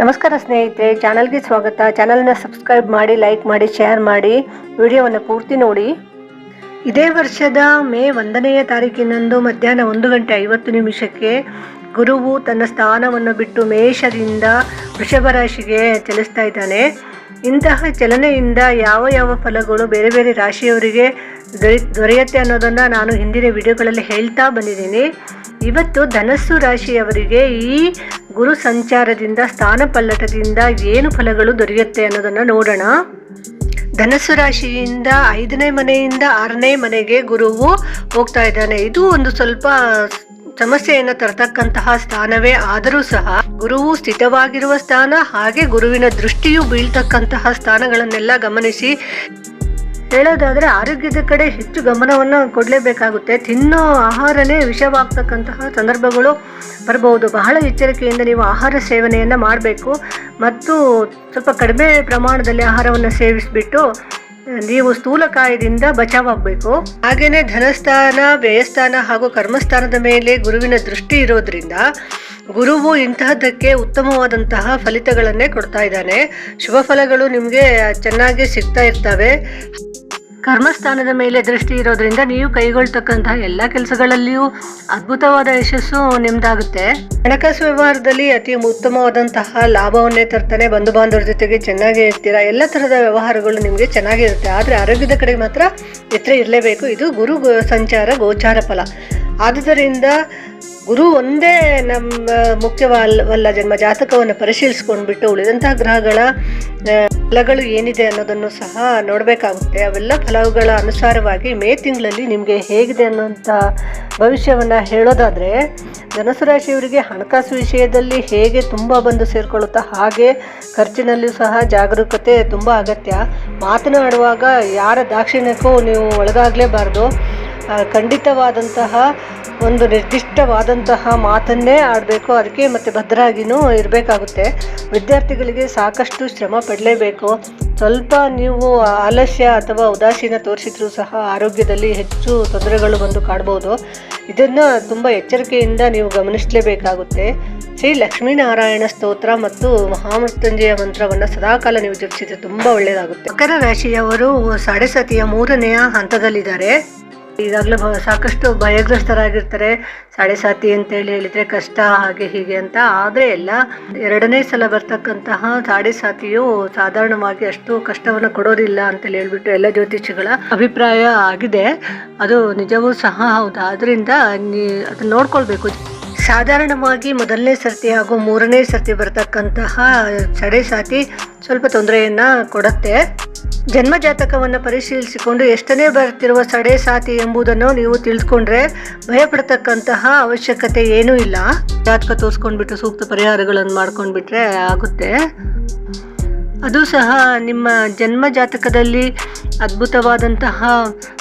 ನಮಸ್ಕಾರ ಸ್ನೇಹಿತರೆ, ಚಾನಲ್ಗೆ ಸ್ವಾಗತ. ಚಾನಲ್ನ ಸಬ್ಸ್ಕ್ರೈಬ್ ಮಾಡಿ, ಲೈಕ್ ಮಾಡಿ, ಶೇರ್ ಮಾಡಿ. ವಿಡಿಯೋವನ್ನು ಪೂರ್ತಿ ನೋಡಿ. ಇದೇ ವರ್ಷದ ಮೇ ಒಂದನೆಯ ತಾರೀಕಿನಂದು ಮಧ್ಯಾಹ್ನ ಒಂದು ಗಂಟೆ ಐವತ್ತು ನಿಮಿಷಕ್ಕೆ ಗುರುವು ತನ್ನ ಸ್ಥಾನವನ್ನು ಬಿಟ್ಟು ಮೇಷದಿಂದ ವೃಷಭ ರಾಶಿಗೆ ಚಲಿಸ್ತಾ ಇದ್ದಾನೆ. ಇಂತಹ ಚಲನೆಯಿಂದ ಯಾವ ಯಾವ ಫಲಗಳು ಬೇರೆ ಬೇರೆ ರಾಶಿಯವರಿಗೆ ದೊರೆ, ದೊರೆಯುತ್ತೆ ಅನ್ನೋದನ್ನು ನಾನು ಹಿಂದಿನ ವಿಡಿಯೋಗಳಲ್ಲಿ ಹೇಳ್ತಾ ಬಂದಿದ್ದೀನಿ. ಇವತ್ತು ಧನಸ್ಸು ರಾಶಿಯವರಿಗೆ ಈ ಗುರು ಸಂಚಾರದಿಂದ ಸ್ಥಾನ ಪಲ್ಲಟದಿಂದ ಏನು ಫಲಗಳು ದೊರೆಯುತ್ತೆ ಅನ್ನೋದನ್ನು ನೋಡೋಣ. ಧನಸ್ಸು ರಾಶಿಯಿಂದ ಐದನೇ ಮನೆಯಿಂದ ಆರನೇ ಮನೆಗೆ ಗುರುವು ಹೋಗ್ತಾ ಇದ್ದಾನೆ. ಇದು ಒಂದು ಸ್ವಲ್ಪ ಸಮಸ್ಯೆಯನ್ನು ತರತಕ್ಕಂತಹ ಸ್ಥಾನವೇ ಆದರೂ ಸಹ ಗುರುವು ಸ್ಥಿತವಾಗಿರುವ ಸ್ಥಾನ ಹಾಗೆ ಗುರುವಿನ ದೃಷ್ಟಿಯು ಬೀಳ್ತಕ್ಕಂತಹ ಸ್ಥಾನಗಳನ್ನೆಲ್ಲ ಗಮನಿಸಿ ಹೇಳೋದಾದ್ರೆ ಆರೋಗ್ಯದ ಕಡೆ ಹೆಚ್ಚು ಗಮನವನ್ನು ಕೊಡಲೇಬೇಕಾಗುತ್ತೆ. ತಿನ್ನೋ ಆಹಾರನೇ ವಿಷವಾಗ್ತಕ್ಕಂತಹ ಸಂದರ್ಭಗಳು ಬರಬಹುದು ಬಹಳ ಎಚ್ಚರಿಕೆಯಿಂದ ನೀವು ಆಹಾರ ಸೇವನೆಯನ್ನು ಮಾಡಬೇಕು. ಮತ್ತು ಸ್ವಲ್ಪ ಕಡಿಮೆ ಪ್ರಮಾಣದಲ್ಲಿ ಆಹಾರವನ್ನು ಸೇವಿಸಿಬಿಟ್ಟು, ನೀವು ಸ್ಥೂಲಕಾಯದಿಂದ ಬಚಾವಾಗಬೇಕು. ಹಾಗೆಯೇ ಧನಸ್ಥಾನ, ವ್ಯಯಸ್ಥಾನ ಹಾಗೂ ಕರ್ಮಸ್ಥಾನದ ಮೇಲೆ ಗುರುವಿನ ದೃಷ್ಟಿ ಇರೋದ್ರಿಂದ ಗುರುವು ಇಂತಹದ್ದಕ್ಕೆ ಉತ್ತಮವಾದಂತಹ ಫಲಿತಗಳನ್ನೇ ಕೊಡ್ತಾ ಇದ್ದಾನೆ. ಶುಭ ಫಲಗಳು ನಿಮಗೆ ಚೆನ್ನಾಗಿ ಸಿಗ್ತಾ ಇರ್ತವೆ. ಕರ್ಮಸ್ಥಾನದ ಮೇಲೆ ದೃಷ್ಟಿ ಇರೋದ್ರಿಂದ ನೀವು ಕೈಗೊಳ್ತಕ್ಕಂತಹ ಎಲ್ಲ ಕೆಲಸಗಳಲ್ಲಿಯೂ ಅದ್ಭುತವಾದ ಯಶಸ್ಸು ನಿಮ್ದಾಗುತ್ತೆ. ಹಣಕಾಸು ವ್ಯವಹಾರದಲ್ಲಿ ಅತಿ ಉತ್ತಮವಾದಂತಹ ಲಾಭವನ್ನೇ ತರ್ತಾನೆ ಬಂಧು ಬಾಂಧವರ ಜೊತೆಗೆ ಚೆನ್ನಾಗಿ ಇರ್ತೀರಾ? ಎಲ್ಲ ತರಹದ ವ್ಯವಹಾರಗಳು ನಿಮಗೆ ಚೆನ್ನಾಗಿರುತ್ತೆ ಆದರೆ ಆರೋಗ್ಯದ ಕಡೆ ಮಾತ್ರ ಎತ್ತರ ಇರಲೇಬೇಕು. ಇದು ಗುರು ಸಂಚಾರ ಗೋಚಾರ ಫಲ. ಆದುದರಿಂದ ಗುರು ಒಂದೇ ನಮ್ಮ ಮುಖ್ಯವಲ್ಲ ಜನ್ಮ ಜಾತಕವನ್ನು ಪರಿಶೀಲಿಸ್ಕೊಂಡ್ಬಿಟ್ಟು ಉಳಿದಂತಹ ಗ್ರಹಗಳ ಫಲಗಳು ಏನಿದೆ ಅನ್ನೋದನ್ನು ಸಹ ನೋಡಬೇಕಾಗುತ್ತೆ. ಅವೆಲ್ಲ ಫಲಗಳ ಅನುಸಾರವಾಗಿ ಮೇ ತಿಂಗಳಲ್ಲಿ ನಿಮಗೆ ಹೇಗಿದೆ ಅನ್ನೋಂಥ ಭವಿಷ್ಯವನ್ನು ಹೇಳೋದಾದರೆ, ಧನಸು ರಾಶಿಯವರಿಗೆ ಹಣಕಾಸು ವಿಷಯದಲ್ಲಿ ಹೇಗೆ ತುಂಬ ಬಂದು ಸೇರಿಕೊಳ್ಳುತ್ತಾ, ಹಾಗೆ ಖರ್ಚಿನಲ್ಲೂ ಸಹ ಜಾಗರೂಕತೆ ತುಂಬ ಅಗತ್ಯ. ಮಾತನಾಡುವಾಗ ಯಾರ ದಾಕ್ಷಿಣ್ಯಕ್ಕೂ ನೀವು ಒಳಗಾಗಲೇಬಾರ್ದು. ಖಂಡಿತವಾದಂತಹ ಒಂದು ನಿರ್ದಿಷ್ಟವಾದಂತಹ ಮಾತನ್ನೇ ಆಡಬೇಕು. ಅದಕ್ಕೆ ಮತ್ತು ಭದ್ರಾಗಿನೂ ಇರಬೇಕಾಗುತ್ತೆ. ವಿದ್ಯಾರ್ಥಿಗಳಿಗೆ ಸಾಕಷ್ಟು ಶ್ರಮ ಪಡಲೇಬೇಕು. ಸ್ವಲ್ಪ ನೀವು ಆಲಸ್ಯ ಅಥವಾ ಉದಾಸೀನ ತೋರಿಸಿದರೂ ಸಹ ಆರೋಗ್ಯದಲ್ಲಿ ಹೆಚ್ಚು ತೊಂದರೆಗಳು ಬಂದು ಕಾಡ್ಬೋದು. ಇದನ್ನು ತುಂಬ ಎಚ್ಚರಿಕೆಯಿಂದ ನೀವು ಗಮನಿಸಲೇಬೇಕಾಗುತ್ತೆ. ಶ್ರೀ ಲಕ್ಷ್ಮೀನಾರಾಯಣ ಸ್ತೋತ್ರ ಮತ್ತು ಮಹಾಮೃತ್ಯುಂಜಯ ಮಂತ್ರವನ್ನು ಸದಾಕಾಲ ನೀವು ಜಪಿಸಿದ್ರೆ ತುಂಬ ಒಳ್ಳೆಯದಾಗುತ್ತೆ ಮಕರ ರಾಶಿಯವರು ಸಾಡೆಸತಿಯ ಮೂರನೆಯ ಹಂತದಲ್ಲಿದ್ದಾರೆ. ಈಗಾಗಲೇ ಸಾಕಷ್ಟು ಭಯಗ್ರಸ್ತರಾಗಿರ್ತಾರೆ. ಸಾಡೆ ಸಾತಿ ಅಂತೇಳಿ ಹೇಳಿದರೆ ಕಷ್ಟ, ಹಾಗೆ ಹೀಗೆ ಅಂತ. ಆದರೆ ಎಲ್ಲ ಎರಡನೇ ಸಲ ಬರ್ತಕ್ಕಂತಹ ಸಾಡೆ ಸಾತಿಯು ಸಾಧಾರಣವಾಗಿ ಅಷ್ಟು ಕಷ್ಟವನ್ನು ಕೊಡೋದಿಲ್ಲ ಅಂತೇಳಿ ಹೇಳ್ಬಿಟ್ಟು ಎಲ್ಲ ಜ್ಯೋತಿಷಿಗಳ ಅಭಿಪ್ರಾಯ ಆಗಿದೆ. ಅದು ನಿಜವೂ ಸಹ ಹೌದು. ಆದ್ದರಿಂದ ನೀ ಅದನ್ನ ನೋಡ್ಕೊಳ್ಬೇಕು. ಸಾಧಾರಣವಾಗಿ ಮೊದಲನೇ ಸರ್ತಿ ಹಾಗೂ ಮೂರನೇ ಸರ್ತಿ ಬರ್ತಕ್ಕಂತಹ ಸಡೆ ಸಾತಿ ಸ್ವಲ್ಪ ತೊಂದರೆಯನ್ನು ಕೊಡುತ್ತೆ. ಜನ್ಮ ಜಾತಕವನ್ನು ಪರಿಶೀಲಿಸಿಕೊಂಡು ಎಷ್ಟನೇ ಬರುತ್ತಿರುವ ಸಡೆ ಸಾತಿ ಎಂಬುದನ್ನು ನೀವು ತಿಳಿದುಕೊಂಡ್ರೆ ಭಯಪಡ್ತಕ್ಕಂತಹ ಅವಶ್ಯಕತೆ ಏನೂ ಇಲ್ಲ. ಜಾತಕ ತೋರಿಸ್ಕೊಂಡ್ಬಿಟ್ಟು ಸೂಕ್ತ ಪರಿಹಾರಗಳನ್ನು ಮಾಡ್ಕೊಂಡ್ಬಿಟ್ರೆ ಆಗುತ್ತೆ. ಅದು ಸಹ ನಿಮ್ಮ ಜನ್ಮ ಜಾತಕದಲ್ಲಿ ಅದ್ಭುತವಾದಂತಹ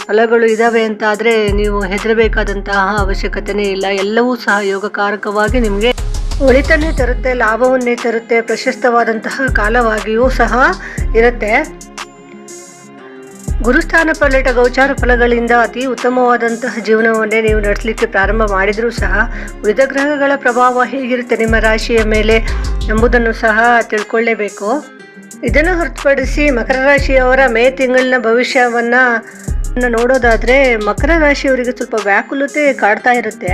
ಫಲಗಳು ಇದ್ದಾವೆ ಅಂತಾದರೆ ನೀವು ಹೆದರಬೇಕಾದಂತಹ ಅವಶ್ಯಕತೆನೇ ಇಲ್ಲ. ಎಲ್ಲವೂ ಸಹ ಯೋಗಕಾರಕವಾಗಿ ನಿಮಗೆ ಒಳಿತನ್ನೇ ತರುತ್ತೆ, ಲಾಭವನ್ನೇ ತರುತ್ತೆ, ಪ್ರಶಸ್ತವಾದಂತಹ ಕಾಲವಾಗಿಯೂ ಸಹ ಇರುತ್ತೆ. ಗುರುಸ್ಥಾನ ಪಲ್ಲಟ ಗೌಚಾರ ಫಲಗಳಿಂದ ಅತಿ ಉತ್ತಮವಾದಂತಹ ಜೀವನವನ್ನೇ ನೀವು ನಡೆಸಲಿಕ್ಕೆ ಪ್ರಾರಂಭ ಮಾಡಿದರೂ ಸಹ ಉಳಿದ ಗ್ರಹಗಳ ಪ್ರಭಾವ ಹೇಗಿರುತ್ತೆ ನಿಮ್ಮ ರಾಶಿಯ ಮೇಲೆ ಎಂಬುದನ್ನು ಸಹ ತಿಳ್ಕೊಳ್ಳೇಬೇಕು. ಇದನ್ನು ಹೊರತುಪಡಿಸಿ ಮಕರ ರಾಶಿಯವರ ಮೇ ತಿಂಗಳಿನ ಭವಿಷ್ಯವನ್ನು ನೋಡೋದಾದರೆ ಮಕರ ರಾಶಿಯವರಿಗೆ ಸ್ವಲ್ಪ ವ್ಯಾಕುಲತೆ ಕಾಡ್ತಾ ಇರುತ್ತೆ.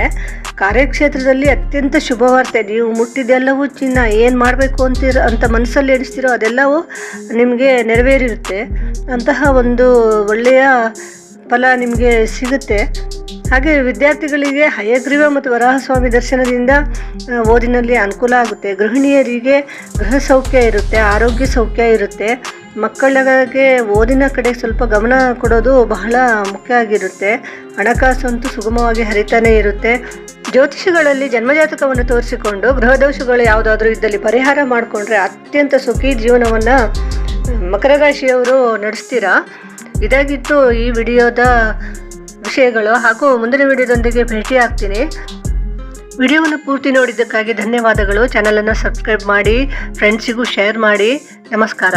ಕಾರ್ಯಕ್ಷೇತ್ರದಲ್ಲಿ ಅತ್ಯಂತ ಶುಭವಾರ್ತೆ ನೀವು ಮುಟ್ಟಿದ್ದೆಲ್ಲವೂ ಚಿನ್ನ, ಏನು ಮಾಡಬೇಕು ಅಂತೀರ, ಅಂತ ಮನಸ್ಸಲ್ಲಿ ಎಣಿಸ್ತಿರೋ ಅದೆಲ್ಲವೂ ನಿಮಗೆ ನೆರವೇರಿರುತ್ತೆ. ಅಂತಹ ಒಂದು ಒಳ್ಳೆಯ ಫಲ ನಿಮಗೆ ಸಿಗುತ್ತೆ. ಹಾಗೆ ವಿದ್ಯಾರ್ಥಿಗಳಿಗೆ ಹಯಗ್ರೀವ ಮತ್ತು ವರಾಹಸ್ವಾಮಿ ದರ್ಶನದಿಂದ ಓದಿನಲ್ಲಿ ಅನುಕೂಲ ಆಗುತ್ತೆ. ಗೃಹಿಣಿಯರಿಗೆ ಗೃಹ ಸೌಖ್ಯ ಇರುತ್ತೆ, ಆರೋಗ್ಯ ಸೌಖ್ಯ ಇರುತ್ತೆ. ಮಕ್ಕಳಿಗೆ ಓದಿನ ಕಡೆ ಸ್ವಲ್ಪ ಗಮನ ಕೊಡೋದು ಬಹಳ ಮುಖ್ಯ ಆಗಿರುತ್ತೆ. ಹಣಕಾಸು ಅಂತೂ ಸುಗಮವಾಗಿ ಹರಿತಾನೆ ಇರುತ್ತೆ. ಜ್ಯೋತಿಷಗಳಲ್ಲಿ ಜನ್ಮಜಾತಕವನ್ನು ತೋರಿಸಿಕೊಂಡು ಗೃಹದೋಷಗಳು ಯಾವುದಾದ್ರೂ ಇದ್ದಲ್ಲಿ ಪರಿಹಾರ ಮಾಡಿಕೊಂಡ್ರೆ ಅತ್ಯಂತ ಸುಖಿ ಜೀವನವನ್ನು ಮಕರ ರಾಶಿಯವರು ನಡೆಸ್ತೀರಾ? ಇದಾಗಿತ್ತು ಈ ವಿಡಿಯೋದ ವಿಷಯಗಳು ಹಾಗೂ ಮುಂದಿನ ವಿಡಿಯೋದೊಂದಿಗೆ ಭೇಟಿ ಆಗ್ತೀನಿ ವಿಡಿಯೋವನ್ನು ಪೂರ್ತಿ ನೋಡಿದ್ದಕ್ಕಾಗಿ ಧನ್ಯವಾದಗಳು. ಚಾನಲನ್ನು ಸಬ್ಸ್ಕ್ರೈಬ್ ಮಾಡಿ ಫ್ರೆಂಡ್ಸಿಗೂ ಶೇರ್ ಮಾಡಿ. ನಮಸ್ಕಾರ.